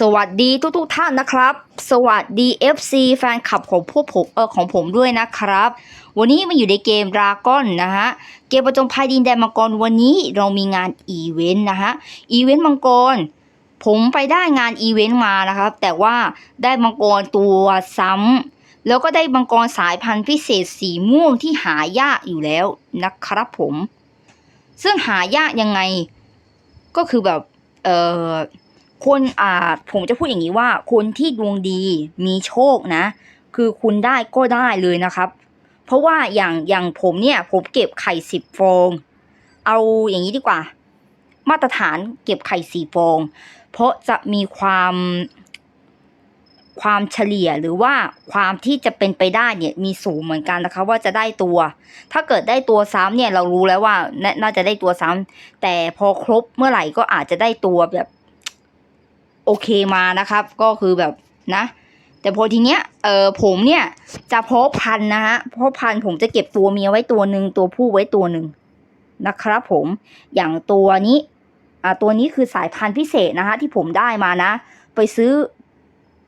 สวัสดีทุกทุกๆท่านนะครับ สวัสดี FC แฟนคลับของพวกผมเออของผมด้วยนะครับ วันนี้มาอยู่ในเกมดราก้อนนะฮะ เกมประจงภัยดินแดนมังกรวันนี้เรามีงานอีเวนต์นะฮะ อีเวนต์มังกร ผมไปได้งานอีเวนต์มานะครับ แต่ว่าได้มังกรตัวซ้ำแล้วก็ได้มังกรสายพันธุ์พิเศษสีม่วงที่หายากอยู่แล้วนะครับผม ซึ่งหายากยังไง ก็คือแบบ เออ คนอ่าผมจะพูดอย่างนี้ว่า คนที่ดวงดีมีโชคนะ คือคุณได้ก็ได้เลยนะครับ เพราะว่าอย่างอย่างผมเนี่ย ผมเก็บไข่สิบฟอง เอาอย่างนี้ดีกว่า มาตรฐานเก็บไข่สี่ฟอง เพราะจะมีความความเฉลี่ยหรือว่าความที่จะเป็นไปได้เนี่ยมีสูงเหมือนกันนะคะว่าจะได้ตัว ถ้าเกิดได้ตัวซ้ำเนี่ยเรารู้แล้วว่าน่าจะได้ตัวซ้ำแต่พอครบเมื่อไหร่ก็อาจจะได้ตัวแบบ โอเคมานะครับ ก็คือแบบนะ แต่พอทีเนี้ยเออผมเนี่ยจะเพาะพันธุ์นะฮะเพาะพันธุ์ผมจะเก็บตัวเมียไว้ตัวหนึ่งตัวผู้ไว้ตัวหนึ่งนะครับ ผมอย่างตัวนี้อ่าตัวนี้คือสายพันธุ์พิเศษนะคะที่ผมได้มานะ ไปซื้อ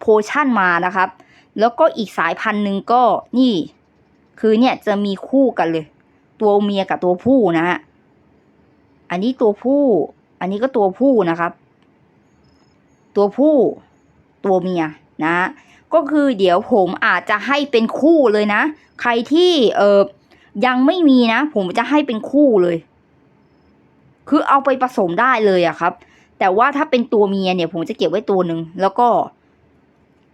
โพชั่นมานะครับ แล้วก็อีกสายพันธุ์หนึ่งก็นี่ คือเนี่ยจะมีคู่กันเลย ตัวเมียกับตัวผู้นะฮะอันนี้ตัวผู้ อันนี้ก็ตัวผู้นะครับ ตัวผู้ตัวเมียนะ ก็คือเดี๋ยวผมอาจจะให้เป็นคู่เลยนะ ใครที่เออยังไม่มีนะ ผมจะให้เป็นคู่เลย คือเอาไปผสมได้เลยอะครับ แต่ว่าถ้าเป็นตัวเมียเนี่ย ผมจะเก็บไว้ตัวหนึ่งแล้วก็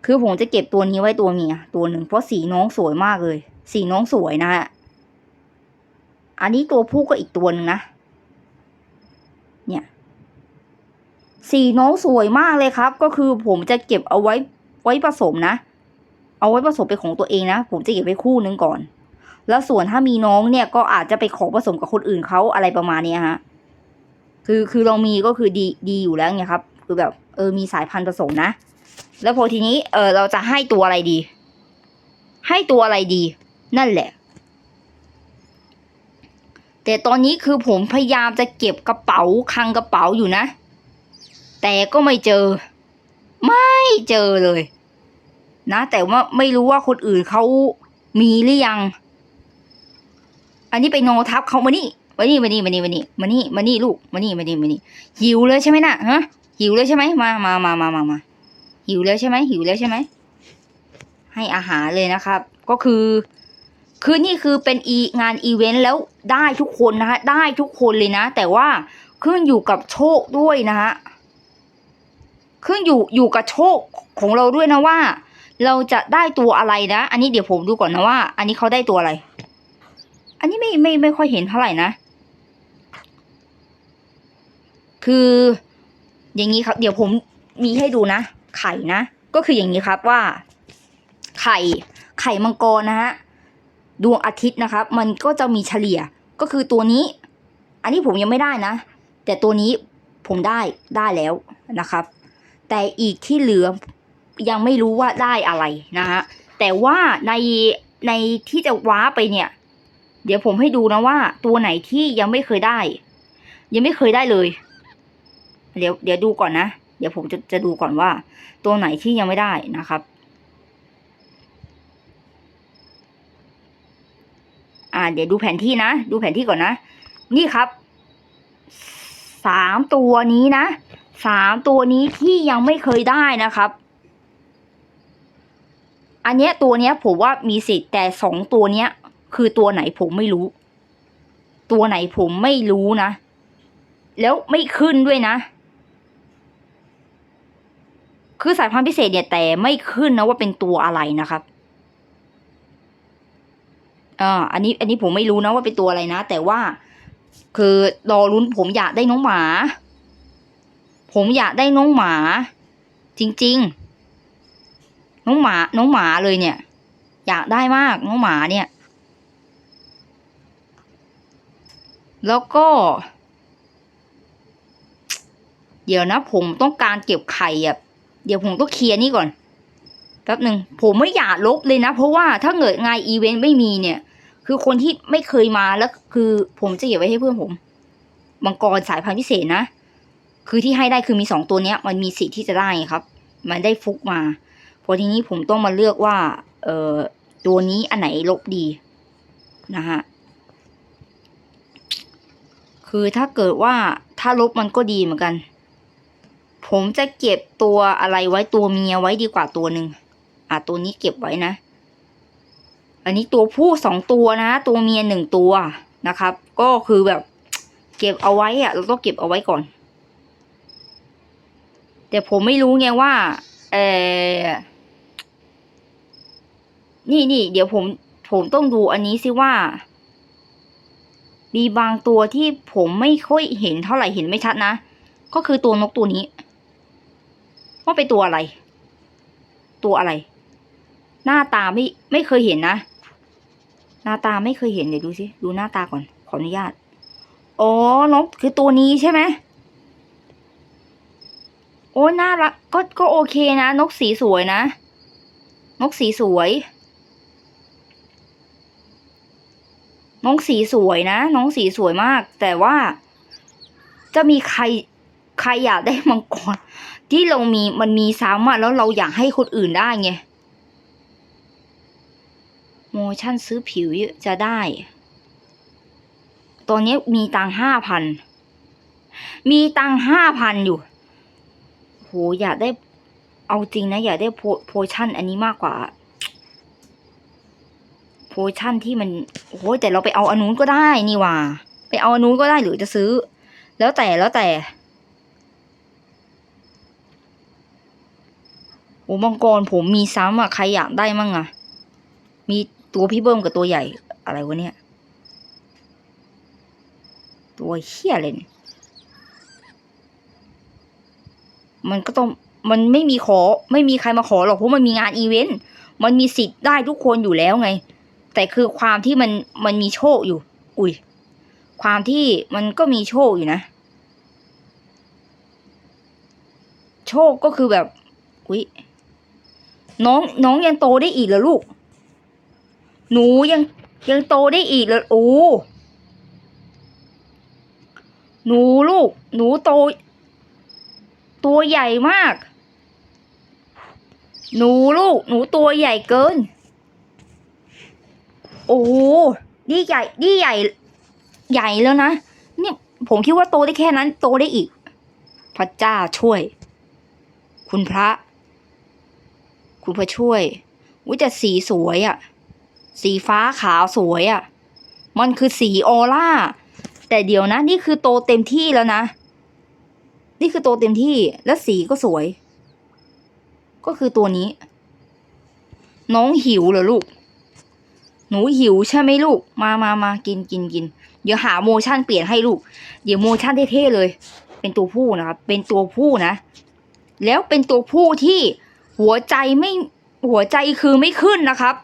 คือผมจะเก็บตัวนี้ไว้ตัวเมียตัวหนึ่งเพราะสีน้องสวยมากเลย สีน้องสวยนะฮะอันนี้ตัวผู้ก็อีกตัวหนึ่งนะ เนี่ย สีน้องสวยมากเลยครับ ก็คือผมจะเก็บเอาไว้ไว้ผสมนะ เอาไว้ผสมเป็นของตัวเองนะ ผมจะเก็บไว้คู่นึงก่อน แล้วส่วนถ้ามีน้องเนี่ยก็อาจจะไปขอผสมกับคนอื่นเขาอะไรประมาณเนี้ยฮะ คือคือเรามีก็คือดีดีอยู่แล้วไงครับ คือแบบเออมีสายพันธุ์ผสมนะ แล้วพอทีนี้เออเราจะให้ตัวอะไรดี ให้ตัวอะไรดี นั่นแหละ แต่ตอนนี้คือผมพยายามจะเก็บกระเป๋าคังกระเป๋าอยู่นะ แต่ก็ไม่เจอ ไม่เจอเลย นะ แต่ว่าไม่รู้ว่าคนอื่นเขามีหรือยัง อันนี้ไปโนทับเขามานี่มานี่มานี่มานี่มานี่มานี่มานี่ลูกมานี่มานี่มานี่หิวเลยใช่ไหมน่ะฮะหิวเลยใช่ไหมมามามามามามาหิวแล้วใช่ไหมหิวแล้วใช่ไหมให้อาหารเลยนะครับ ก็คือ คือนี่คือเป็นอีงานอีเวนต์แล้วได้ทุกคนนะฮะได้ทุกคนเลยนะ แต่ว่าขึ้นอยู่กับโชคด้วยนะฮะ ขึ้นอยู่อยู่กับโชคของเราด้วยนะว่า เราจะได้ตัวอะไรนะ อันนี้เดี๋ยวผมดูก่อนนะว่า อันนี้เขาได้ตัวอะไร อันนี้ไม่ไม่ไม่ค่อยเห็นเท่าไหร่นะ คือ อย่างนี้ครับ เดี๋ยวผมมีให้ดูนะ ไข่นะ ก็คืออย่างนี้ครับว่า ไข่ไข่มังกรนะฮะดวงอาทิตย์นะครับ มันก็จะมีเฉลี่ยก็คือตัวนี้ อันนี้ผมยังไม่ได้นะ แต่ตัวนี้ผมได้ได้แล้วนะครับ แต่อีกที่เหลือยังไม่รู้ว่าได้อะไรนะฮะแต่ว่าในในที่จะว้าไปเนี่ย เดี๋ยวผมให้ดูนะว่า ตัวไหนที่ยังไม่เคยได้ ยังไม่เคยได้เลย เดี๋ยวเดี๋ยวดูก่อนนะ เดี๋ยวผมจะจะดูก่อนว่า ตัวไหนที่ยังไม่ได้นะครับ อ่า เดี๋ยวดูแผนที่นะ ดูแผนที่ก่อนนะ นี่ครับสามตัวนี้นะ สามตัวนี้ที่ยังไม่เคยได้นะครับ อันเนี้ยตัวเนี้ยผมว่ามีสิทธิ์แต่สองตัวเนี้ย คือตัวไหนผมไม่รู้ ตัวไหนผมไม่รู้นะ แล้วไม่ขึ้นด้วยนะ คือสายพันธุ์พิเศษเนี่ยแต่ไม่ขึ้นนะว่าเป็นตัวอะไรนะครับอ่าอันนี้อันนี้ผมไม่รู้นะว่าเป็นตัวอะไรนะ แต่ว่า คือรอลุ้นผมอยากได้น้องหมา ผมอยากได้น้องหมา จริง ๆ น้องหมา น้องหมาเลยเนี่ย อยากได้มากน้องหมาเนี่ย แล้วก็ เดี๋ยวนะ ผมต้องการเก็บไข่อะเดี๋ยวผมต้องเคลียร์นี่ก่อนแป๊บหนึ่งผมไม่อยากลบเลยนะ เพราะว่าถ้าเกิดงานอีเวนต์ไม่มีเนี่ย คือคนที่ไม่เคยมาแล้วคือผมจะเก็บไว้ให้เพื่อนผมมังกรสายพันธุ์พิเศษนะ คือที่ให้ได้คือมีสองตัวเนี้ย มันมีสิทธิ์ที่จะได้ครับ มันได้ฟุกมาพอทีนี้ผมต้องมาเลือกว่า เอ่อตัวนี้อันไหนลบดีนะฮะคือถ้าเกิดว่าถ้าลบมันก็ดีเหมือนกัน ผมจะเก็บตัวอะไรไว้ตัวเมียไว้ดีกว่าตัวหนึ่งอะตัวนี้เก็บไว้นะ อันนี้ตัวผู้สองตัวนะ ตัวเมียหนึ่งตัวนะครับ ก็คือแบบ เก็บเอาไว้อะเราต้องเก็บเอาไว้ก่อน แต่ผมไม่รู้ไงว่าเออนี่นี่เดี๋ยวผมผมต้องดูอันนี้สิว่า มีบางตัวที่ผมไม่ค่อยเห็นเท่าไหร่เห็นไม่ชัดนะ ก็คือตัวนกตัวนี้ ว่าเป็นตัวอะไร ตัวอะไร หน้าตาไม่ไม่เคยเห็นนะ หน้าตาไม่เคยเห็นเดี๋ยวดูสิดูหน้าตาก่อนขออนุญาตอ๋อนกคือตัวนี้ใช่ไหม อ้น่ารักก็ก็โอเคนะ นกสีสวยนะ นกสีสวย น้องสีสวยนะ น้องสีสวยมาก แต่ว่า จะมีใครใครอยากได้มังกรที่เรามีมันมีซ้ำอะแล้วเราอยากให้คนอื่นได้ไงโมชั่นซื้อผิวจะได้ ตอนนี้มีตังห้าพัน มีตังห้าพันอยู่ โหอยากได้ เอาจริงนะ อยากได้โพโพชั่นอันนี้มากกว่า โพชั่นที่มันโอ้แต่เราไปเอาอันนู้นก็ได้นี่ว่า ไปเอาอันนู้นก็ได้หรือจะซื้อ แล้วแต่แล้วแต่โอ้มังกรผมมีซ้ำอะใครอยากได้มั่งอะ มีตัวพี่เบิ้มกับตัวใหญ่อะไรวะเนี่ย ตัวเฮี้ยเลยเนี่ย มันก็ต้องมันไม่มีขอไม่มีใครมาขอหรอกเพราะมันมีงานอีเวนต์มันมีสิทธิ์ได้ทุกคนอยู่แล้วไง แต่คือความที่มันมันมีโชคอยู่ อุ้ยความที่มันก็มีโชคอยู่นะ โชคก็คือแบบ อุ้ยน้องน้องยังโตได้อีกเหรอลูก หนูยังยังโตได้อีกเหรอโอ้หนูลูก หนูโต ตัวใหญ่มาก หนูลูก หนูตัวใหญ่เกิน โอ้โหนี่ใหญ่นี่ใหญ่ ใหญ่แล้วนะ เนี่ย ผมคิดว่าโตได้แค่นั้น โตได้อีก พระเจ้าช่วย คุณพระ คุณพระช่วยวิแต่สีสวยอะ่ะ สีฟ้าขาวสวยอะ่ะ มันคือสีออร่า แต่เดี๋ยวนะ นี่คือโตเต็มที่แล้วนะ นี่คือโตเต็มที่และสีก็สวย ก็คือตัวนี้ น้องหิวเหรอลูก หนูหิวใช่ไหมลูก มามามากินกินกิน เดี๋ยวหาโมชั่นเปลี่ยนให้ลูก เดี๋ยวโมชั่นเท่ๆเลย เป็นตัวผู้นะครับ เป็นตัวผู้นะ แล้วเป็นตัวผู้ที่หัวใจไม่หัวใจคือไม่ขึ้นนะครับ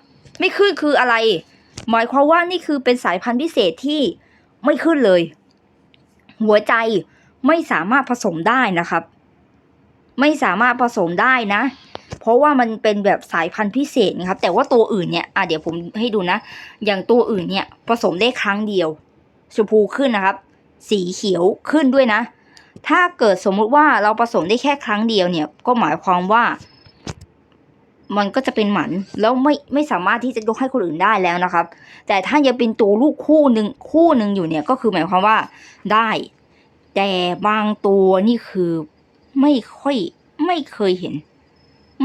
ไม่ขึ้นคืออะไร หมายความว่านี่คือเป็นสายพันธุ์พิเศษที่ไม่ขึ้นเลย หัวใจ ไม่สามารถผสมได้นะครับ ไม่สามารถผสมได้นะ เพราะว่ามันเป็นแบบสายพันธุ์พิเศษนะครับ แต่ว่าตัวอื่นเนี่ยอะเดี๋ยวผมให้ดูนะ อย่างตัวอื่นเนี่ยผสมได้ครั้งเดียวชมพูขึ้นนะครับ สีเขียวขึ้นด้วยนะ ถ้าเกิดสมมุติว่าเราผสมได้แค่ครั้งเดียวเนี่ย ก็หมายความว่า มันก็จะเป็นหมันแล้วไม่ไม่สามารถที่จะยกให้คนอื่นได้แล้วนะครับ แต่ถ้ายังเป็นตัวลูกคู่หนึ่งคู่หนึ่งอยู่เนี่ยก็คือหมายความว่าได้ แต่บางตัวนี่คือไม่ค่อยไม่เคยเห็น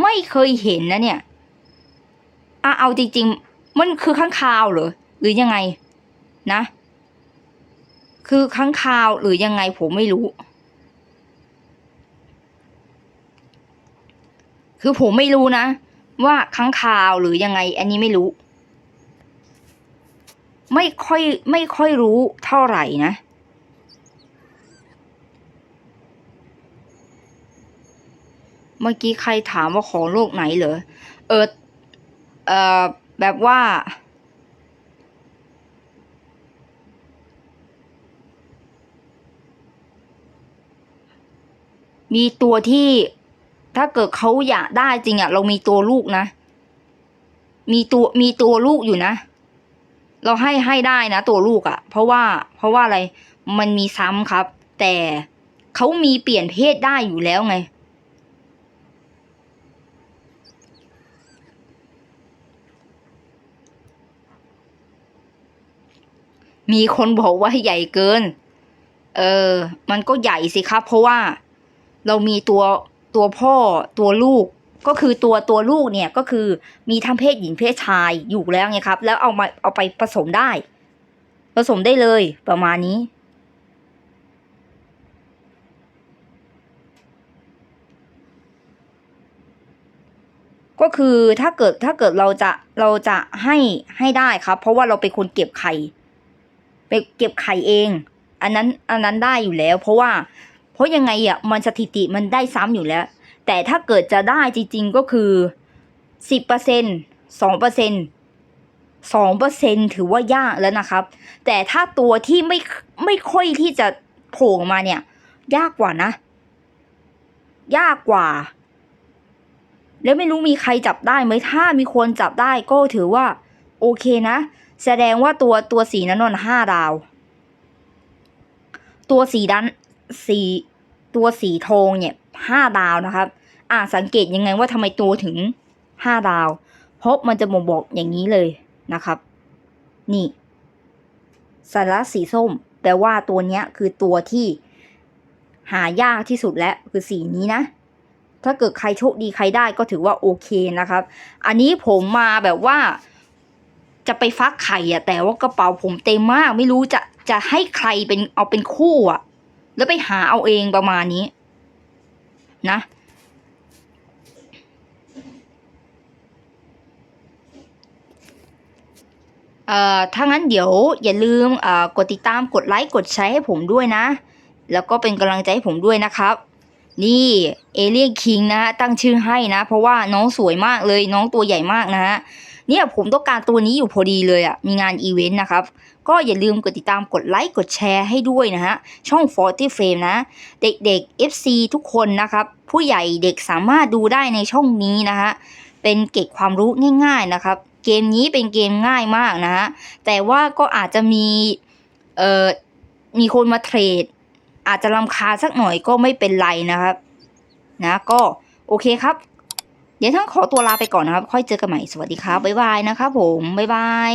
ไม่เคยเห็นนะเนี่ยอะเอาจริงๆ มันคือข้างคาวเหรอหรือยังไงนะ คือข้างคาวหรือยังไงผมไม่รู้ คือผมไม่รู้นะ ว่าค้างคาวหรือยังไง อันนี้ไม่รู้ ไม่ค่อยไม่ค่อยรู้เท่าไหร่นะ เมื่อกี้ใครถามว่าของโลกไหนเหรอ เออ เออแบบว่า มีตัวที่ถ้าเกิดเขาอยากได้จริงอะเรามีตัวลูกนะ มีตัวมีตัวลูกอยู่นะ เราให้ให้ได้นะ ตัวลูกอะเพราะว่า เพราะว่าอะไร มันมีซ้ำครับ แต่เขามีเปลี่ยนเพศได้อยู่แล้วไง มีคนบอกว่าใหญ่เกิน เออ มันก็ใหญ่สิครับ เพราะว่าเรามีตัวตัวพ่อตัวลูก ก็คือตัวตัวลูกเนี่ยก็คือมีทั้งเพศหญิงเพศชายอยู่แล้วไงครับ แล้วเอามาเอาไปผสมได้ ผสมได้เลยประมาณนี้ ก็คือถ้าเกิดถ้าเกิดเราจะเราจะให้ให้ได้ครับ เพราะว่าเราเป็นคนเก็บไข่ ไปเก็บไข่เอง อันนั้นอันนั้นได้อยู่แล้ว เพราะว่า เพราะยังไงอะมันสถิติมันได้ซ้ำอยู่แล้ว แต่ถ้าเกิดจะได้จริงๆก็คือสิบเปอร์เซ็นสองเปอร์เซ็นสองเปอร์เซ็นถือว่ายากแล้วนะครับ แต่ถ้าตัวที่ไม่ไม่ค่อยที่จะโผล่มาเนี่ย ยากกว่านะ ยากกว่า แล้วไม่รู้มีใครจับได้ไหมถ้ามีคนจับได้ก็ถือว่า โอเคนะ แสดงว่าตัวตัวสีนั้นนนห้าดาว ตัวสีดันสีตัวสีทองเนี่ยห้าดาวนะครับ อ่าสังเกตยังไงว่าทำไมตัวถึงห้าดาว เพราะมันจะบ่งบอกอย่างนี้เลยนะครับ นี่สัญลัษสีส้มแปลว่าตัวเนี้ยคือตัวที่หายากที่สุดแล้วคือสีนี้นะ ถ้าเกิดใครโชคดีใครได้ก็ถือว่าโอเคนะครับ อันนี้ผมมาแบบว่า จะไปฟักไข่อะแต่ว่ากระเป๋าผมเต็มมาก ไม่รู้จะจะให้ใครเป็นเอาเป็นคู่อะแล้วไปหาเอาเองประมาณนี้ นะเอ่อถ้างั้นเดี๋ยวอย่าลืมเอ่อกดติดตามกดไลค์กดแชร์ให้ผมด้วยนะ แล้วก็เป็นกำลังใจให้ผมด้วยนะครับ นี่เอเลี่ยนคิงนะฮะตั้งชื่อให้นะ เพราะว่าน้องสวยมากเลยน้องตัวใหญ่มากนะฮะ เนี่ยผมต้องการตัวนี้อยู่พอดีเลยอะ่ะ มีงานอีเวนต์นะครับ ก็อย่าลืมกดติดตามกดไลค์กดแชร์ให้ด้วยนะฮะ ช่อง40 Frame นะ เด็กๆ FC ทุกคนนะครับ ผู้ใหญ่เด็กสามารถดูได้ในช่องนี้นะฮะ เป็นเก็บความรู้ง่ายๆนะครับ เกมนี้เป็นเกมง่ายมากนะฮะ แต่ว่าก็อาจจะมี เอ่อ มีคนมาเทรด อาจจะรำคาสักหน่อยก็ไม่เป็นไรนะครับ นะก็โอเคครับ เดี๋ยวทั้งขอตัวลาไปก่อนนะครับ ค่อยเจอกันใหม่ สวัสดีครับ บ๊ายบายนะครับผม บ๊ายบาย